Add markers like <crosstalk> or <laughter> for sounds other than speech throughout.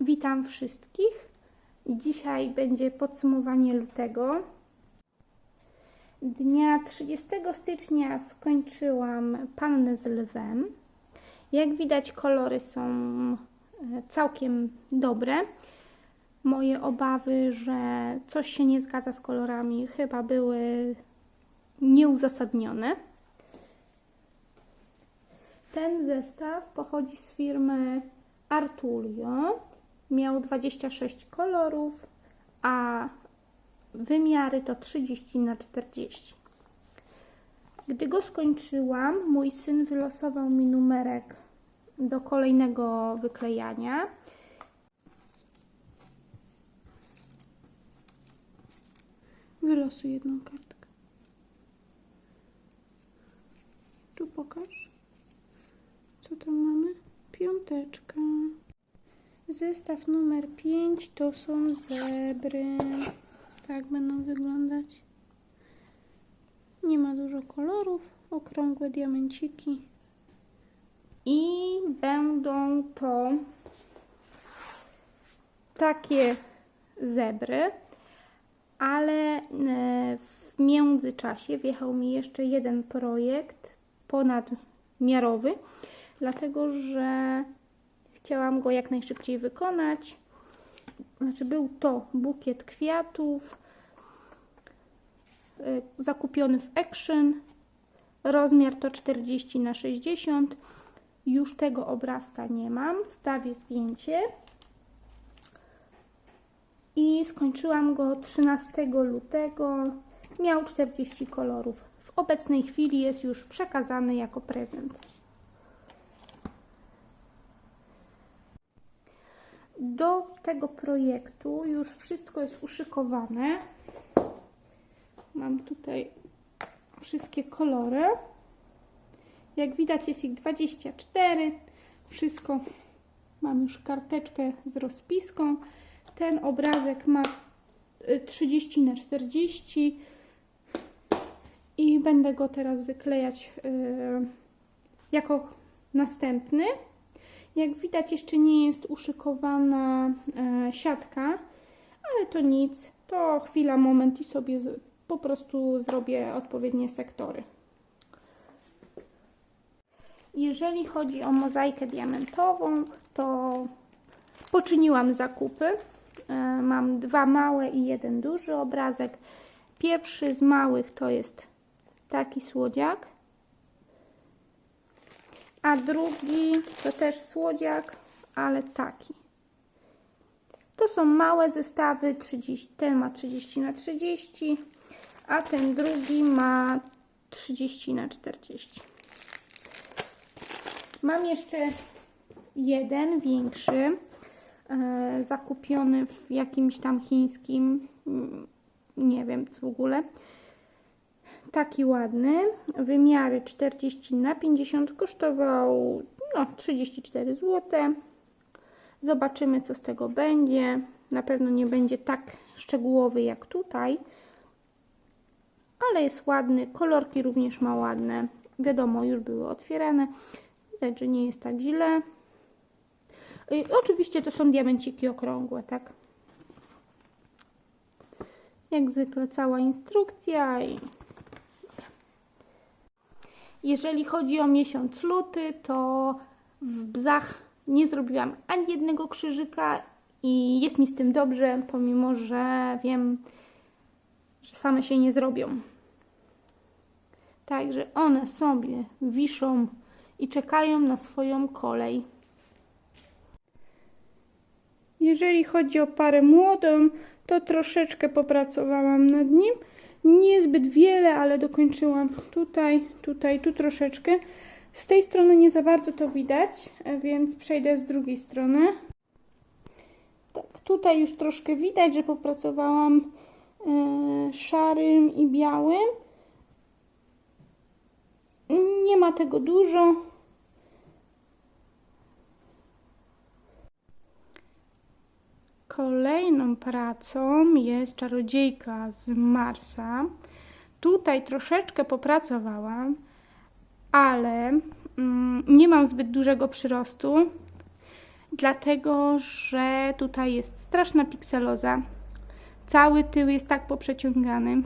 Witam wszystkich. Dzisiaj będzie podsumowanie lutego. Dnia 30 stycznia skończyłam pannę z lwem. Jak widać, kolory są e, całkiem dobre. Moje obawy, że coś się nie zgadza z kolorami, chyba były nieuzasadnione. Ten zestaw pochodzi z firmy Arturio. Miał 26 kolorów, a wymiary to 30 na 40. Gdy go skończyłam, mój syn wylosował mi numerek do kolejnego wyklejania. Wylosuj jedną kartkę. Tu pokaż. Co tam mamy? Piąteczka. Zestaw numer 5 to są zebry. Tak będą wyglądać. Nie ma dużo kolorów. Okrągłe diamenciki. I będą to takie zebry, ale e, w międzyczasie wjechał mi jeszcze jeden projekt ponadmiarowy, dlatego że chciałam go jak najszybciej wykonać. Znaczy, był to bukiet kwiatów y, zakupiony w Action. Rozmiar to 40 na 60. Już tego obrazka nie mam. Wstawię zdjęcie. I skończyłam go 13 lutego. Miał 40 kolorów. W obecnej chwili jest już przekazany jako prezent. Do tego projektu już wszystko jest uszykowane. Mam tutaj wszystkie kolory. Jak widać jest ich 24. Wszystko mam już karteczkę z rozpiską. Ten obrazek ma 30 na 40 i będę go teraz wyklejać yy, jako następny. Jak widać, jeszcze nie jest uszykowana e, siatka, ale to nic. To chwila, moment i sobie po prostu zrobię odpowiednie sektory. Jeżeli chodzi o mozaikę diamentową, to poczyniłam zakupy. E, mam dwa małe i jeden duży obrazek. Pierwszy z małych to jest taki słodziak a drugi to też słodziak, ale taki. To są małe zestawy, 30, ten ma 30 na 30, a ten drugi ma 30 na 40. Mam jeszcze jeden większy, e, zakupiony w jakimś tam chińskim, mm, nie wiem co w ogóle, taki ładny, wymiary 40 na 50 kosztował no, 34 zł. Zobaczymy co z tego będzie. Na pewno nie będzie tak szczegółowy jak tutaj, ale jest ładny. Kolorki również ma ładne. Wiadomo, już były otwierane. Widać, że nie jest tak źle. I oczywiście to są diamenciki okrągłe, tak? Jak zwykle cała instrukcja i jeżeli chodzi o miesiąc luty, to w bzach nie zrobiłam ani jednego krzyżyka i jest mi z tym dobrze, pomimo że wiem, że same się nie zrobią. Także one sobie wiszą i czekają na swoją kolej. Jeżeli chodzi o parę młodą, to troszeczkę popracowałam nad nim niezbyt wiele, ale dokończyłam tutaj, tutaj, tu troszeczkę. Z tej strony nie za bardzo to widać, więc przejdę z drugiej strony. Tak, tutaj już troszkę widać, że popracowałam e, szarym i białym. Nie ma tego dużo. Kolejną pracą jest czarodziejka z Marsa. Tutaj troszeczkę popracowałam, ale mm, nie mam zbyt dużego przyrostu. dlatego że tutaj jest straszna pikseloza. Cały tył jest tak poprzeciągany,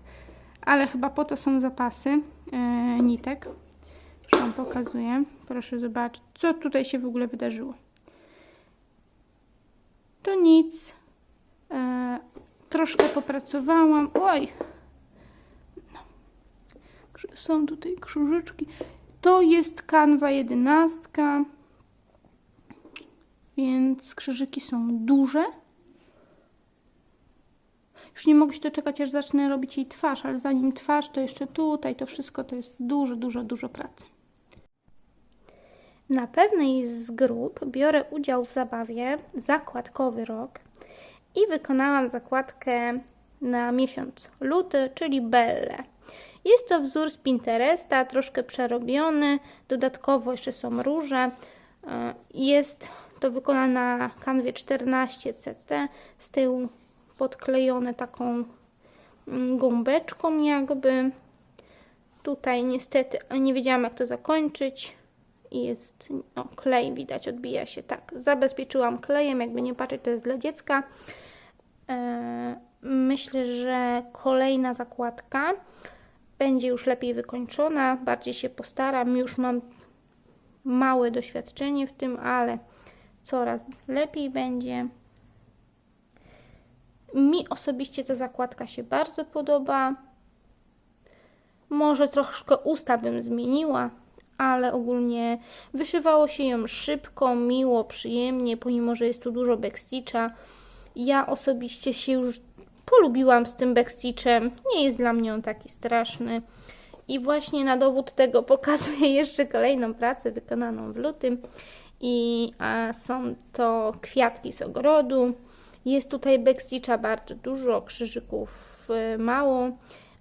<laughs> ale chyba po to są zapasy e, nitek. Już Wam pokazuję. Proszę zobaczyć, co tutaj się w ogóle wydarzyło. To nic. E, troszkę popracowałam. Oj! No. Są tutaj krzyżyczki. To jest kanwa jedenastka. Więc krzyżyki są duże. Już nie mogę się doczekać, aż zacznę robić jej twarz, ale zanim twarz, to jeszcze tutaj, to wszystko to jest dużo, dużo, dużo pracy. Na pewnej z grup biorę udział w zabawie Zakładkowy Rok i wykonałam zakładkę na miesiąc luty, czyli Belle. Jest to wzór z Pinteresta, troszkę przerobiony, dodatkowo jeszcze są róże. E, Jest to wykonane na kanwie 14 CT, z tyłu podklejone taką mm, gąbeczką jakby. Tutaj niestety nie wiedziałam jak to zakończyć i jest no, klej widać, odbija się tak. Zabezpieczyłam klejem, jakby nie patrzeć, to jest dla dziecka. E, Myślę, że kolejna zakładka będzie już lepiej wykończona, bardziej się postaram. Już mam małe doświadczenie w tym, ale coraz lepiej będzie. Mi osobiście ta zakładka się bardzo podoba. Może troszkę usta bym zmieniła, ale ogólnie wyszywało się ją szybko, miło, przyjemnie, pomimo że jest tu dużo backstitcha. Ja osobiście się już polubiłam z tym backstitchem. Nie jest dla mnie on taki straszny. I właśnie na dowód tego <laughs> pokazuję jeszcze kolejną pracę wykonaną w lutym. I są to kwiatki z ogrodu. Jest tutaj backstitcha bardzo dużo, krzyżyków y, mało,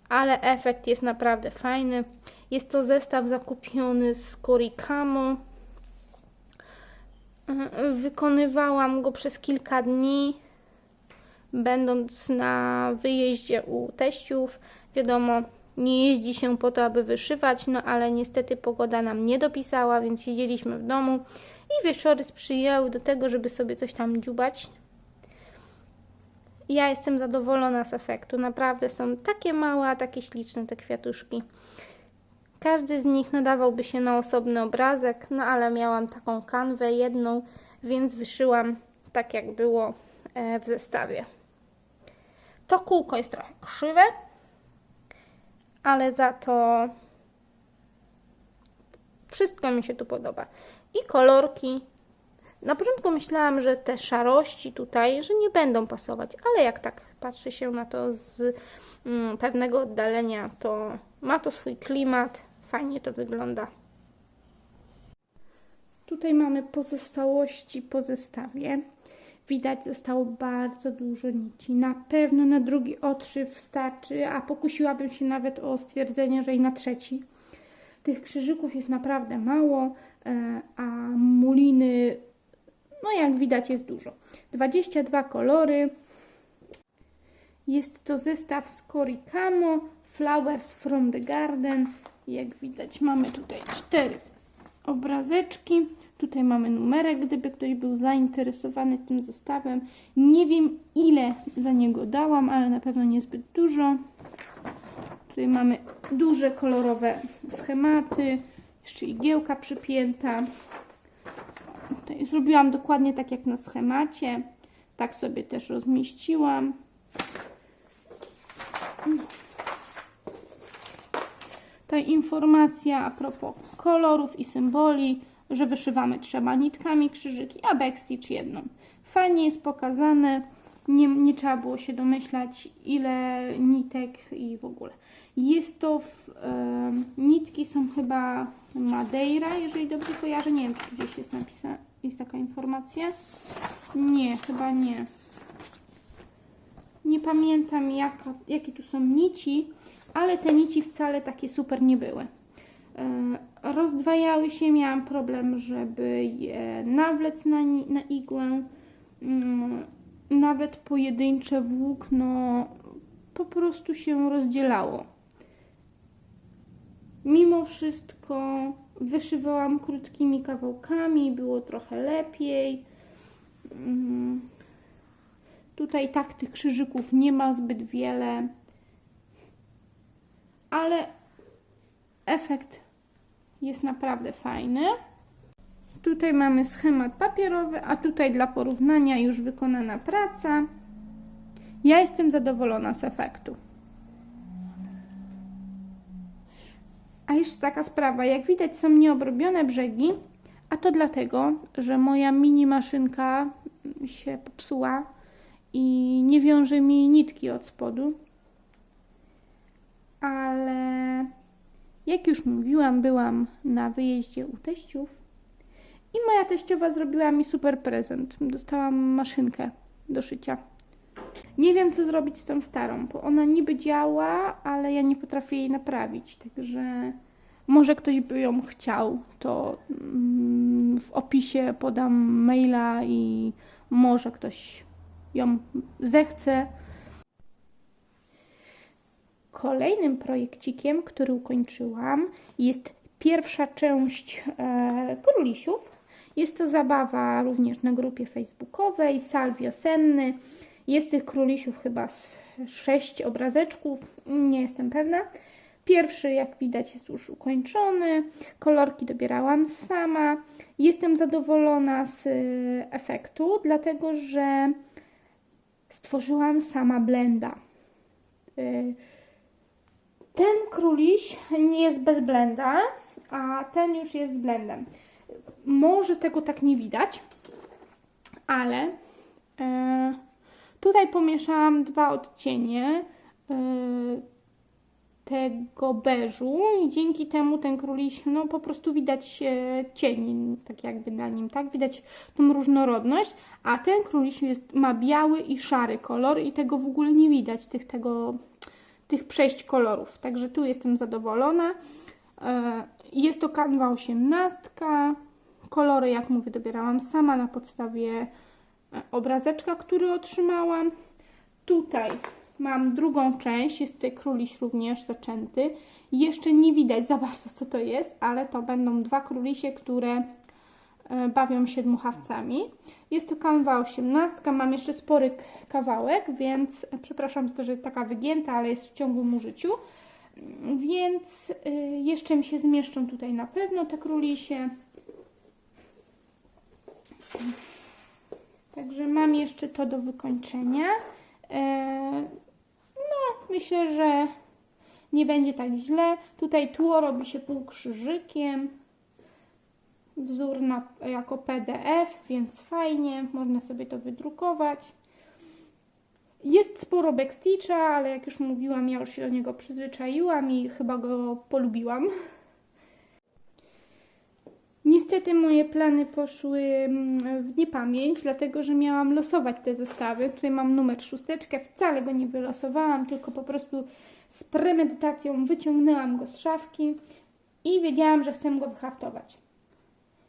ale efekt jest naprawdę fajny. Jest to zestaw zakupiony z Korikamo. Y, Wykonywałam go przez kilka dni, będąc na wyjeździe u teściów. Wiadomo, nie jeździ się po to, aby wyszywać, no ale niestety pogoda nam nie dopisała, więc siedzieliśmy w domu i wieczory sprzyjały do tego, żeby sobie coś tam dziubać. Ja jestem zadowolona z efektu. Naprawdę są takie małe, a takie śliczne te kwiatuszki. Każdy z nich nadawałby się na osobny obrazek, no ale miałam taką kanwę jedną, więc wyszyłam tak jak było e, w zestawie. To kółko jest trochę krzywe, ale za to wszystko mi się tu podoba. I kolorki. Na początku myślałam, że te szarości tutaj, że nie będą pasować, ale jak tak patrzy się na to z mm, pewnego oddalenia, to ma to swój klimat, fajnie to wygląda. Tutaj mamy pozostałości po zestawie. Widać, zostało bardzo dużo nici. Na pewno na drugi odszyw starczy, a pokusiłabym się nawet o stwierdzenie, że i na trzeci. Tych krzyżyków jest naprawdę mało, e, a muliny, no jak widać, jest dużo. 22 kolory. Jest to zestaw z Korikamo, Flowers from the Garden. Jak widać, mamy tutaj cztery obrazeczki. Tutaj mamy numerek, gdyby ktoś był zainteresowany tym zestawem. Nie wiem ile za niego dałam, ale na pewno niezbyt dużo. Tutaj mamy duże kolorowe schematy, jeszcze igiełka przypięta. Tutaj zrobiłam dokładnie tak jak na schemacie. Tak sobie też rozmieściłam. Ta informacja a propos kolorów i symboli, że wyszywamy trzema nitkami krzyżyki, a backstitch jedną. Fajnie jest pokazane, nie, nie trzeba było się domyślać ile nitek i w ogóle. Jest to, w, nitki są chyba Madeira, jeżeli dobrze kojarzę, nie wiem czy gdzieś jest napisane, jest taka informacja. Nie, chyba nie. Nie pamiętam jaka, jakie tu są nici, ale te nici wcale takie super nie były. E, Rozdwajały się, miałam problem, żeby je nawlec na, na igłę. Mm, Nawet pojedyncze włókno po prostu się rozdzielało. Mimo wszystko wyszywałam krótkimi kawałkami, było trochę lepiej. Mm, Tutaj tak tych krzyżyków nie ma zbyt wiele, ale efekt jest naprawdę fajny. Tutaj mamy schemat papierowy, a tutaj dla porównania już wykonana praca. Ja jestem zadowolona z efektu. A jeszcze taka sprawa, jak widać są nieobrobione brzegi, a to dlatego, że moja mini maszynka się popsuła i nie wiąże mi nitki od spodu. Ale jak już mówiłam, byłam na wyjeździe u teściów i moja teściowa zrobiła mi super prezent. Dostałam maszynkę do szycia. Nie wiem, co zrobić z tą starą, bo ona niby działa, ale ja nie potrafię jej naprawić. Także może ktoś by ją chciał, to mm, w opisie podam maila i może ktoś ją zechce. Kolejnym projekcikiem, który ukończyłam, jest pierwsza część e, królisiów. Jest to zabawa również na grupie facebookowej, sal wiosenny. Jest tych królisiów chyba z sześć obrazeczków, nie jestem pewna. Pierwszy, jak widać, jest już ukończony. Kolorki dobierałam sama. Jestem zadowolona z y, efektu, dlatego że stworzyłam sama blenda. Ten króliś nie jest bez blenda, a ten już jest z blendem. Może tego tak nie widać, ale e, tutaj pomieszałam dwa odcienie e, tego beżu i dzięki temu ten króliś, no po prostu widać e, cień, tak jakby na nim, tak? Widać tą różnorodność, a ten króliś jest, ma biały i szary kolor i tego w ogóle nie widać, tych, tego, tych przejść kolorów. Także tu jestem zadowolona. E, Jest to kanwa 18. Kolory, jak mówię, dobierałam sama na podstawie e, obrazeczka, który otrzymałam. Tutaj mam drugą część, jest tutaj króliś również zaczęty. Jeszcze nie widać za bardzo, co to jest, ale to będą dwa królisie, które bawią się dmuchawcami. Jest to kanwa 18, mam jeszcze spory kawałek, więc e, przepraszam za to, że jest taka wygięta, ale jest w ciągłym użyciu. Mm, Więc y, jeszcze mi się zmieszczą tutaj na pewno te królisie. Także mam jeszcze to do wykończenia. E, No, myślę, że nie będzie tak źle. Tutaj tło robi się półkrzyżykiem. Wzór na, jako PDF, więc fajnie, można sobie to wydrukować. Jest sporo backstitcha, ale jak już mówiłam, ja już się do niego przyzwyczaiłam i chyba go polubiłam. Niestety moje plany poszły mm, w niepamięć, dlatego że miałam losować te zestawy. Tutaj mam numer szósteczkę, wcale go nie wylosowałam, tylko po prostu z premedytacją wyciągnęłam go z szafki i wiedziałam, że chcę go wyhaftować.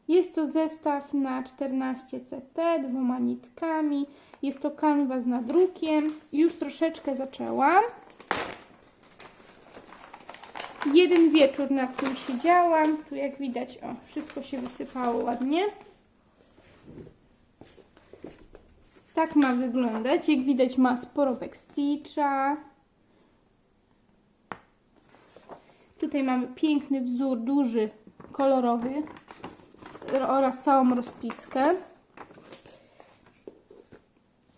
Jest to zestaw na 14 CT, dwoma nitkami. Jest to kanwa z nadrukiem. Już troszeczkę zaczęłam. Jeden wieczór, na którym siedziałam. Tu jak widać, o, wszystko się wysypało ładnie. Tak ma wyglądać. Jak widać ma sporo backstitcha. Tutaj mamy piękny wzór, duży, kolorowy oraz całą rozpiskę.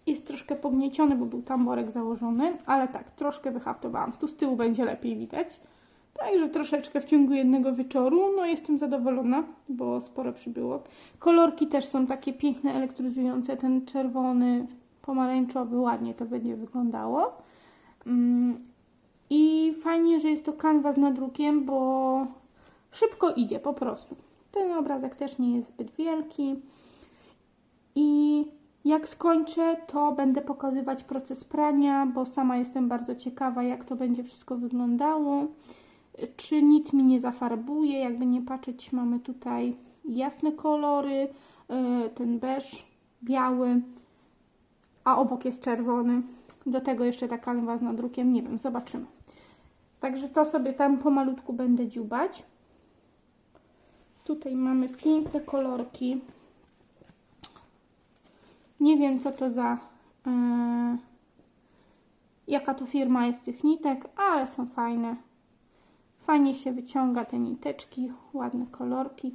Jest troszkę pognieciony, bo był tamborek założony, ale tak, troszkę wyhaftowałam. Tu z tyłu będzie lepiej widać. Także troszeczkę w ciągu jednego wieczoru. No jestem zadowolona, bo sporo przybyło. Kolorki też są takie piękne, elektryzujące. Ten czerwony, pomarańczowy, ładnie to będzie wyglądało. Mm, I fajnie, że jest to kanwa z nadrukiem, bo szybko idzie po prostu. Ten obrazek też nie jest zbyt wielki. I jak skończę, to będę pokazywać proces prania, bo sama jestem bardzo ciekawa, jak to będzie wszystko wyglądało. Czy nic mi nie zafarbuje, jakby nie patrzeć, mamy tutaj jasne kolory, yy, ten beż, biały, a obok jest czerwony. Do tego jeszcze ta kanwa z nadrukiem, nie wiem, zobaczymy. Także to sobie tam pomalutku będę dziubać. Tutaj mamy piękne kolorki. Nie wiem, co to za. e, jaka to firma jest tych nitek, ale są fajne. Fajnie się wyciąga te niteczki, ładne kolorki.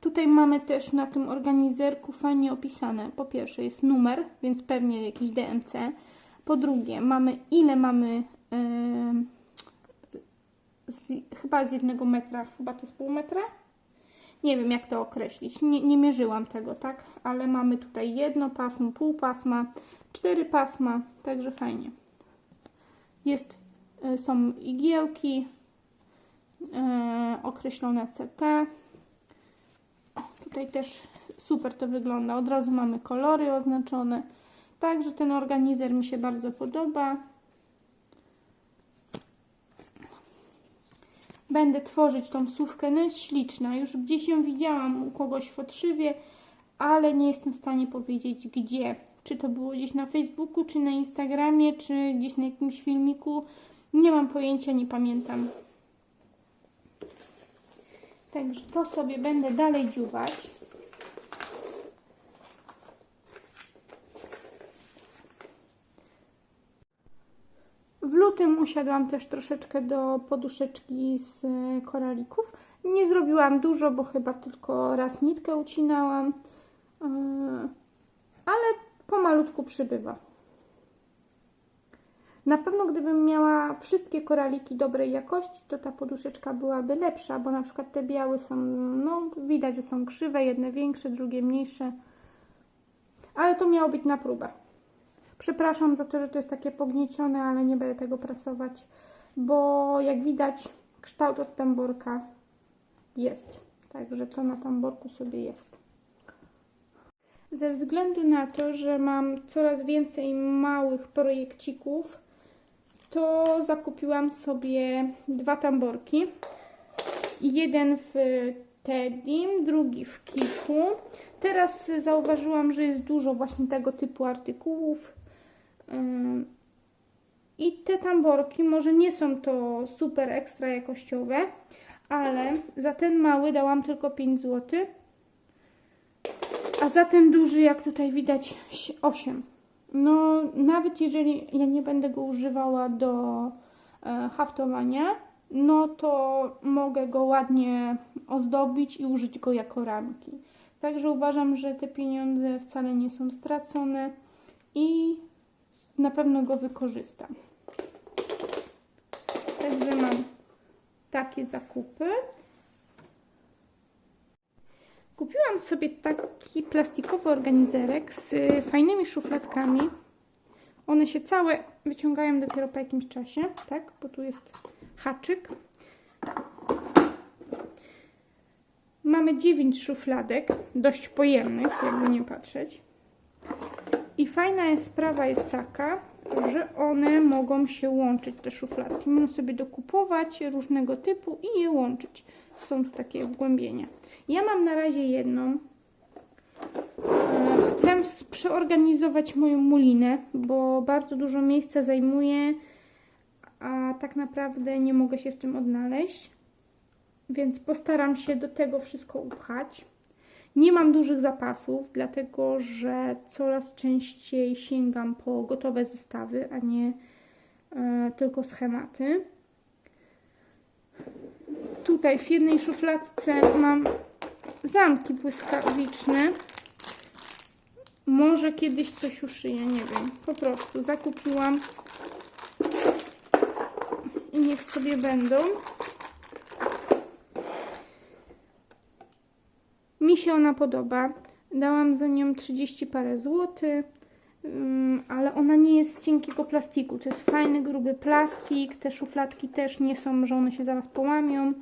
Tutaj mamy też na tym organizerku fajnie opisane. Po pierwsze jest numer, więc pewnie jakiś DMC. Po drugie mamy ile mamy em, z, chyba z jednego metra, chyba to jest pół metra. Nie wiem jak to określić, nie, nie mierzyłam tego, tak? Ale mamy tutaj jedno pasmo, pół pasma, cztery pasma, także fajnie. Jest, y, są igiełki, e, określone CT. Tutaj też super to wygląda. Od razu mamy kolory oznaczone. Także ten organizer mi się bardzo podoba. Będę tworzyć tą słówkę. No jest śliczna. Już gdzieś ją widziałam u kogoś w otrzywie, ale nie jestem w stanie powiedzieć gdzie. Czy to było gdzieś na Facebooku, czy na Instagramie, czy gdzieś na jakimś filmiku. Nie mam pojęcia, nie pamiętam. Także to sobie będę dalej dziubać. W lutym usiadłam też troszeczkę do poduszeczki z e, koralików. Nie zrobiłam dużo, bo chyba tylko raz nitkę ucinałam, e, ale pomalutku przybywa. Na pewno gdybym miała wszystkie koraliki dobrej jakości, to ta poduszeczka byłaby lepsza, bo na przykład te białe są, no widać, że są krzywe, jedne większe, drugie mniejsze. Ale to miało być na próbę. Przepraszam za to, że to jest takie pogniecione, ale nie będę tego prasować, bo jak widać kształt od tamborka jest. Także to na tamborku sobie jest. Ze względu na to, że mam coraz więcej małych projekcików, to zakupiłam sobie dwa tamborki. Jeden w Tedim, drugi w Kiku. Teraz zauważyłam, że jest dużo właśnie tego typu artykułów. I te tamborki może nie są to super ekstra jakościowe, ale za ten mały dałam tylko 5 zł. A za ten duży, jak tutaj widać, 8. No, nawet jeżeli ja nie będę go używała do e, haftowania, no to mogę go ładnie ozdobić i użyć go jako ramki. Także uważam, że te pieniądze wcale nie są stracone i na pewno go wykorzystam. Także mam takie zakupy. Kupiłam sobie taki plastikowy organizerek z fajnymi szufladkami. One się całe wyciągają dopiero po jakimś czasie, tak? Bo tu jest haczyk. Mamy 9 szufladek, dość pojemnych, jakby nie patrzeć. Fajna jest sprawa jest taka, że one mogą się łączyć, te szufladki. Można sobie dokupować różnego typu i je łączyć. Są tu takie wgłębienia. Ja mam na razie jedną. E, Chcę przeorganizować moją mulinę, bo bardzo dużo miejsca zajmuje, a tak naprawdę nie mogę się w tym odnaleźć. Więc postaram się do tego wszystko upchać. Nie mam dużych zapasów, dlatego że coraz częściej sięgam po gotowe zestawy, a nie e, tylko schematy. Tutaj w jednej szufladce mam zamki błyskawiczne. Może kiedyś coś uszyję, nie wiem. Po prostu zakupiłam i niech sobie będą. Się ona podoba. Dałam za nią 30 parę złotych, ym, ale ona nie jest z cienkiego plastiku. To jest fajny, gruby plastik. Te szufladki też nie są, że one się zaraz połamią.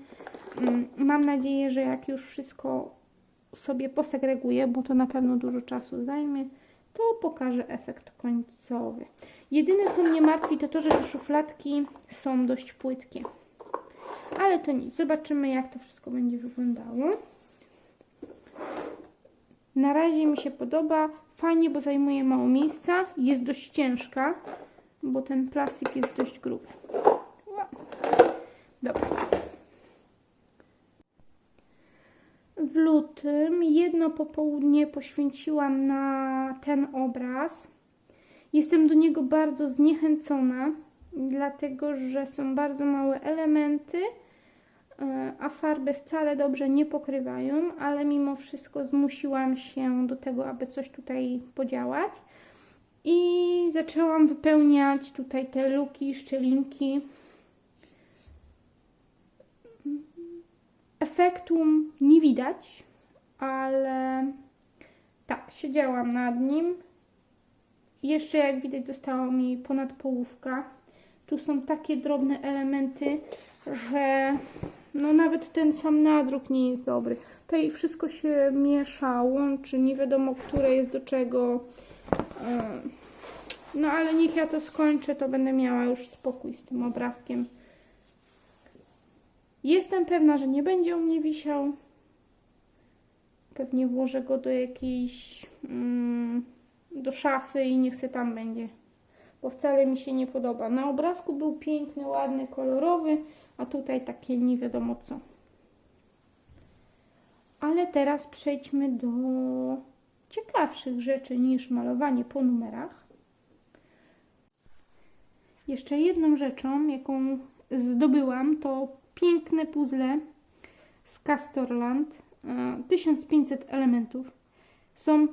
Ym, Mam nadzieję, że jak już wszystko sobie posegreguję, bo to na pewno dużo czasu zajmie, to pokażę efekt końcowy. Jedyne, co mnie martwi, to to, że te szufladki są dość płytkie. Ale to nic. Zobaczymy, jak to wszystko będzie wyglądało. Na razie mi się podoba. Fajnie, bo zajmuje mało miejsca. Jest dość ciężka, bo ten plastik jest dość gruby. Dobra. W lutym jedno popołudnie poświęciłam na ten obraz. Jestem do niego bardzo zniechęcona, dlatego że są bardzo małe elementy, a farby wcale dobrze nie pokrywają, ale mimo wszystko zmusiłam się do tego, aby coś tutaj podziałać. I zaczęłam wypełniać tutaj te luki, szczelinki. Efektu nie widać, ale tak, siedziałam nad nim. Jeszcze jak widać została mi ponad połówka. Tu są takie drobne elementy, że no nawet ten sam nadruk nie jest dobry. Tutaj wszystko się miesza, łączy, nie wiadomo, które jest do czego. E, No ale niech ja to skończę, to będę miała już spokój z tym obrazkiem. Jestem pewna, że nie będzie u mnie wisiał. Pewnie włożę go do jakiejś mm, do szafy i niech se tam będzie. Bo wcale mi się nie podoba. Na obrazku był piękny, ładny, kolorowy, a tutaj takie nie wiadomo co. Ale teraz przejdźmy do ciekawszych rzeczy niż malowanie po numerach. Jeszcze jedną rzeczą, jaką zdobyłam, to piękne puzzle z Castorland. e, 1500 elementów. Są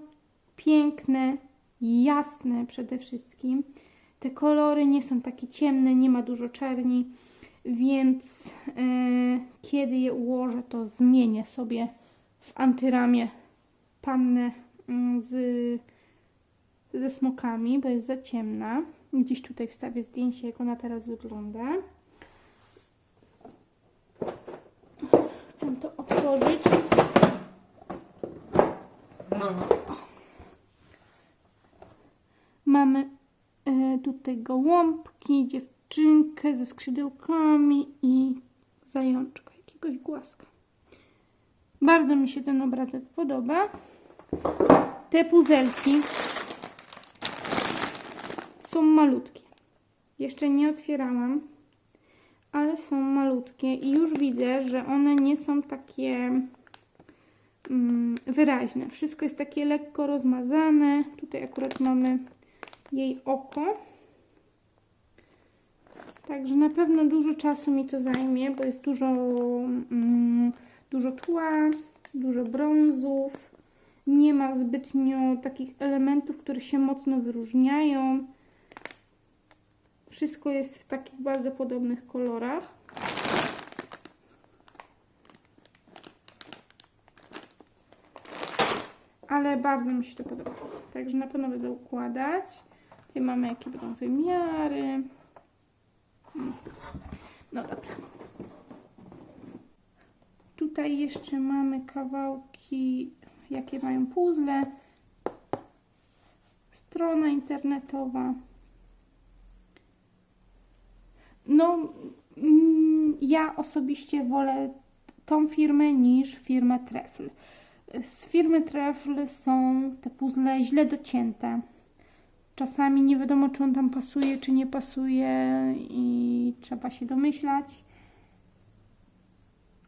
piękne, jasne przede wszystkim. Te kolory nie są takie ciemne, nie ma dużo czerni, więc e, kiedy je ułożę, to zmienię sobie w antyramie pannę mm, z, ze smokami, bo jest za ciemna. Gdzieś tutaj wstawię zdjęcie, jak ona teraz wygląda. Chcę to otworzyć. Mamy e, tutaj gołąbki, dziewczynkę ze skrzydełkami i zajączka, jakiegoś głaska. Bardzo mi się ten obrazek podoba. Te puzelki są malutkie. Jeszcze nie otwierałam, ale są malutkie i już widzę, że one nie są takie mm, wyraźne. Wszystko jest takie lekko rozmazane. Tutaj akurat mamy jej oko. Także na pewno dużo czasu mi to zajmie, bo jest dużo, mm, dużo tła, dużo brązów. Nie ma zbytnio takich elementów, które się mocno wyróżniają. Wszystko jest w takich bardzo podobnych kolorach. Ale bardzo mi się to podoba. Także na pewno będę układać. Tutaj mamy jakie będą wymiary. No dobra. Tutaj jeszcze mamy kawałki, jakie mają puzzle. Strona internetowa. No, mm, ja osobiście wolę tą firmę niż firmę Trefl. Z firmy Trefl są te puzzle źle docięte. Czasami nie wiadomo, czy on tam pasuje, czy nie pasuje i trzeba się domyślać.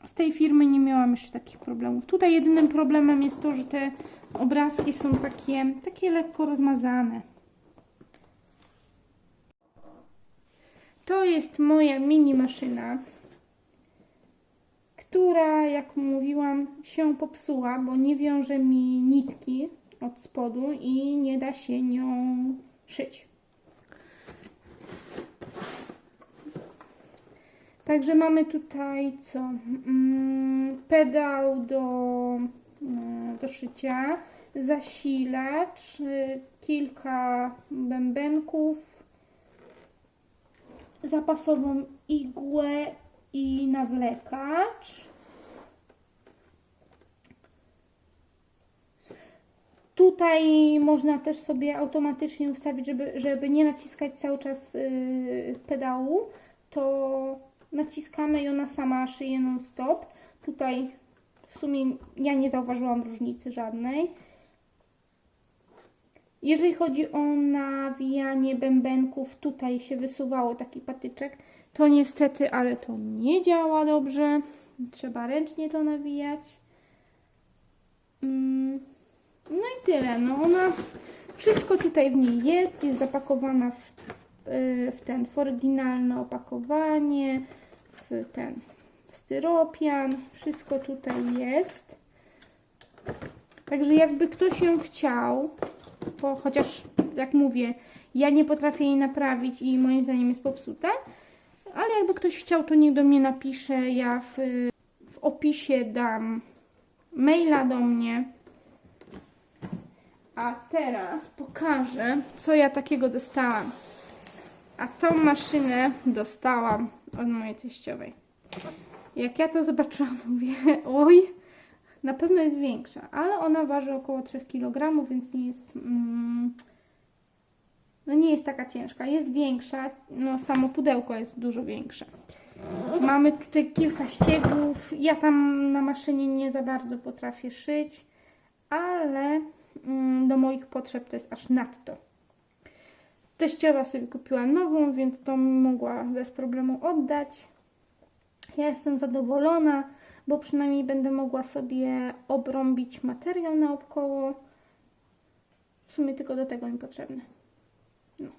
Z tej firmy nie miałam jeszcze takich problemów. Tutaj jedynym problemem jest to, że te obrazki są takie, takie lekko rozmazane. To jest moja mini maszyna, która, jak mówiłam, się popsuła, bo nie wiąże mi nitki od spodu i nie da się nią szyć. Także mamy tutaj co? Mm, pedał do, mm, do szycia, zasilacz, y, kilka bębenków, zapasową igłę i nawlekacz. Tutaj można też sobie automatycznie ustawić, żeby, żeby nie naciskać cały czas yy, pedału, to naciskamy i ona sama szyje non stop. Tutaj w sumie ja nie zauważyłam różnicy żadnej. Jeżeli chodzi o nawijanie bębenków, tutaj się wysuwało taki patyczek. To niestety, ale to nie działa dobrze. Trzeba ręcznie to nawijać. Mm, No i tyle. No ona, wszystko tutaj w niej jest. Jest zapakowana w, y, w ten, w oryginalne opakowanie, w ten, w styropian. Wszystko tutaj jest. Także jakby ktoś ją chciał, bo chociaż jak mówię, ja nie potrafię jej naprawić i moim zdaniem jest popsuta, ale jakby ktoś chciał, to niech do mnie napisze. Ja w, w opisie dam maila do mnie. A teraz pokażę, co ja takiego dostałam. A tą maszynę dostałam od mojej teściowej. Jak ja to zobaczyłam, to mówię, oj, na pewno jest większa, ale ona waży około 3 kg, więc nie jest, mm, no nie jest taka ciężka. Jest większa, no samo pudełko jest dużo większe. Mamy tutaj kilka ściegów. Ja tam na maszynie nie za bardzo potrafię szyć, ale do moich potrzeb to jest aż nadto. Teściowa sobie kupiła nową, więc to mogła bez problemu oddać. Ja jestem zadowolona, bo przynajmniej będę mogła sobie obrąbić materiał naokoło. W sumie tylko do tego mi potrzebne. No.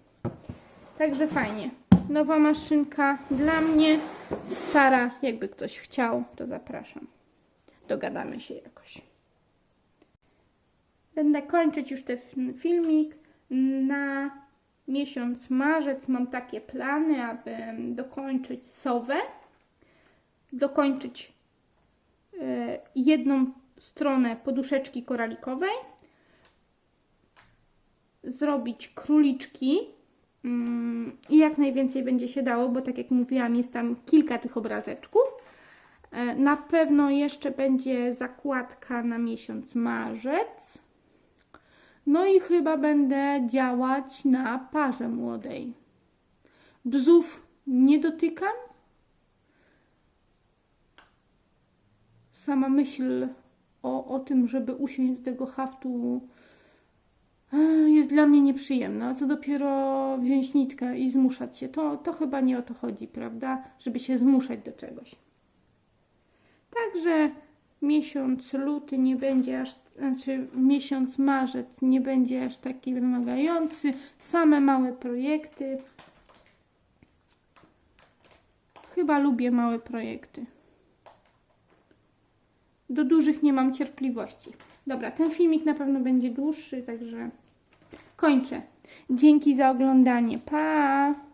Także fajnie. Nowa maszynka dla mnie, stara, jakby ktoś chciał, to zapraszam. Dogadamy się jakoś. Będę kończyć już ten filmik. Na miesiąc marzec mam takie plany, aby dokończyć sowę, dokończyć e, jedną stronę poduszeczki koralikowej, zrobić króliczki mm, i jak najwięcej będzie się dało, bo tak jak mówiłam, jest tam kilka tych obrazeczków. E, Na pewno jeszcze będzie zakładka na miesiąc marzec. No i chyba będę działać na parze młodej. Bzów nie dotykam. Sama myśl o, o tym, żeby usiąść do tego haftu e, jest dla mnie nieprzyjemna. Co dopiero wziąć nitkę i zmuszać się. To, to chyba nie o to chodzi, prawda? Żeby się zmuszać do czegoś. Także miesiąc luty nie będzie aż, znaczy miesiąc marzec nie będzie aż taki wymagający. Same małe projekty. Chyba lubię małe projekty. Do dużych nie mam cierpliwości. Dobra, ten filmik na pewno będzie dłuższy, także kończę. Dzięki za oglądanie. Pa!